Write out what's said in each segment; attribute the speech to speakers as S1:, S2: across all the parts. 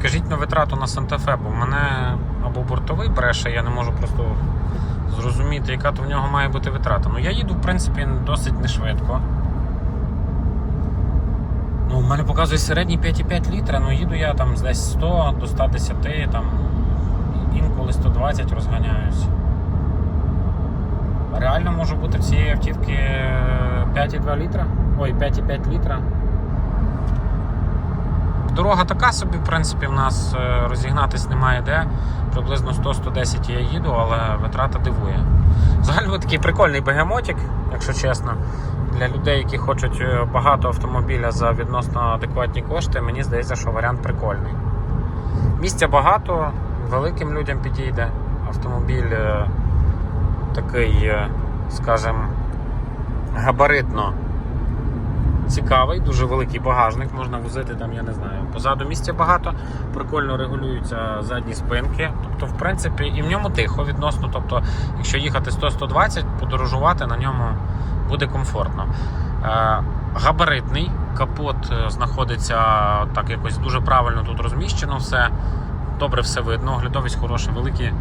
S1: Підкажіть на витрату на Санта-Фе, бо в мене або бортовий бреше, я не можу просто зрозуміти, яка то в нього має бути витрата. Ну я їду, в принципі, досить не швидко. Ну, у мене показує середній 5,5 літра, ну їду я там десь 100 до 110, там інколи 120 розганяюсь. Реально може бути в цієї автівки 5,2 літра. Ой, 5,5 літра. Дорога така собі, в принципі, в нас е, розігнатись немає де. Приблизно 100-110 я їду, але витрата дивує. Взагалі такий прикольний бегемотик, якщо чесно. Для людей, які хочуть е, багато автомобіля за відносно адекватні кошти, мені здається, що варіант прикольний. Місця багато, великим людям підійде. Автомобіль е, такий, скажімо, габаритно цікавий, дуже великий багажник, можна возити там, я не знаю. Позаду місця багато, прикольно регулюються задні спинки. Тобто, в принципі, і в ньому тихо відносно. Тобто, якщо їхати 100-120, подорожувати на ньому буде комфортно. Е, габаритний капот е, знаходиться так якось дуже правильно тут розміщено все. Добре все видно, оглядовість хороша, великі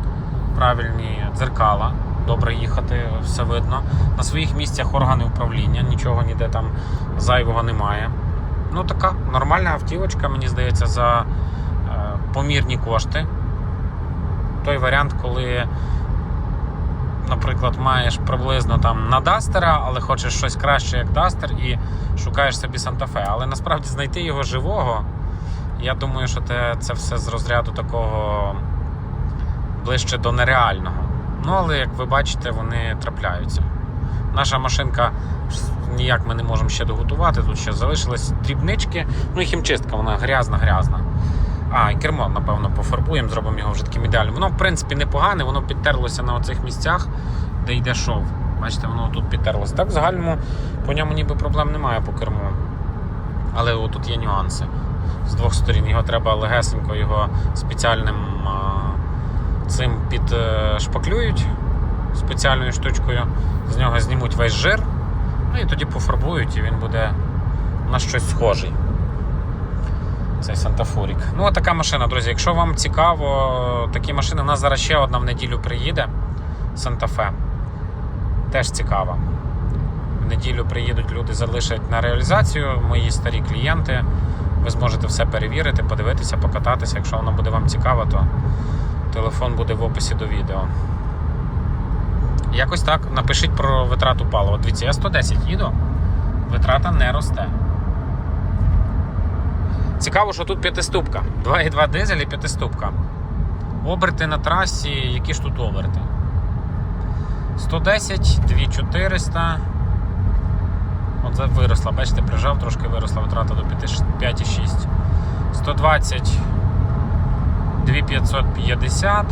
S1: правильні дзеркала. Добре їхати, все видно. На своїх місцях органи управління, нічого ніде там зайвого немає. Ну, така нормальна автівочка, мені здається, за е, помірні кошти. Той варіант, коли, наприклад, маєш приблизно там на Дастера, але хочеш щось краще, як Дастер, і шукаєш собі Санта-Фе. Але насправді знайти його живого, я думаю, що це все з розряду такого ближче до нереального. Ну, але як ви бачите, вони трапляються. Наша машинка ніяк ми не можемо ще доготувати. Тут ще залишились дрібнички. Ну і хімчистка, вона грязна-грязна. А, і кермо, напевно, пофарбуємо, зробимо його вже таким ідеальним. Воно, в принципі, непогане, воно підтерлося на оцих місцях, де йде шов. Бачите, воно тут підтерлося. Так, в загальному по ньому ніби проблем немає по керму. Але тут є нюанси. З двох сторін його треба легесенько його спеціальним цим підшпаклюють спеціальною штучкою. З нього знімуть весь жир. Ну і тоді пофарбують, і він буде на щось схожий. Цей Сантафурік. Ну, от така машина, друзі. Якщо вам цікаво, такі машини, у нас зараз ще одна в неділю приїде. Санта-Фе. Теж цікава. В неділю приїдуть люди, залишать на реалізацію мої старі клієнти. Ви зможете все перевірити, подивитися, покататися. Якщо воно буде вам цікаво, то телефон буде в описі до відео. Якось так. Напишіть про витрату палива. Дивіться, я 110 їду, витрата не росте. Цікаво, що тут п'ятиступка. 2,2 дизель і п'ятиступка. Оберти на трасі, які ж тут оберти? 110, 2400. От за- виросла, бачите, прижав, трошки виросла витрата до 5,6. 120, 2550.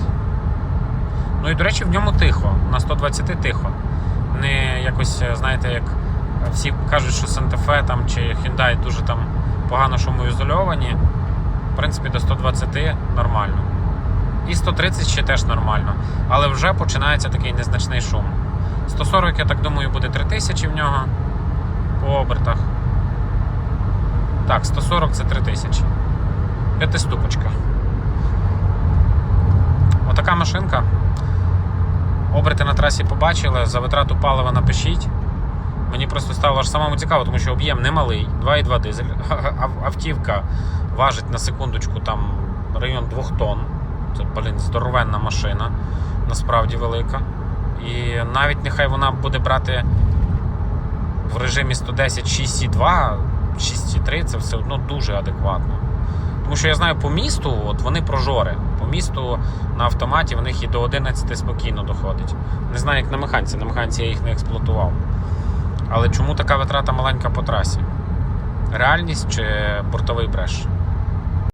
S1: Ну і, до речі, в ньому тихо. На 120 тихо. Не якось, знаєте, як всі кажуть, що Santa-Fe там чи Hyundai дуже там погано шумоізольовані. В принципі, до 120 нормально. І 130 ще теж нормально. Але вже починається такий незначний шум. 140, я так думаю, буде 3000 в нього по обертах. Так, 140 це 3000. П'ятиступочка. Машинка. Оберти на трасі побачили, за витрату палива напишіть. Мені просто стало аж самому цікаво, тому що об'єм немалий, 2,2 дизель. Автівка важить на секундочку там район 2 тонн. Це, блін, здоровенна машина, насправді велика. І навіть нехай вона буде брати в режимі 110 6,2, 6,3, це все одно дуже адекватно. Тому що я знаю по місту, от вони прожори. По місту на автоматі в них і до 11 спокійно доходить. Не знаю, як на механці. На механці я їх не експлуатував. Але чому така витрата маленька по трасі? Реальність чи бортовий бреш?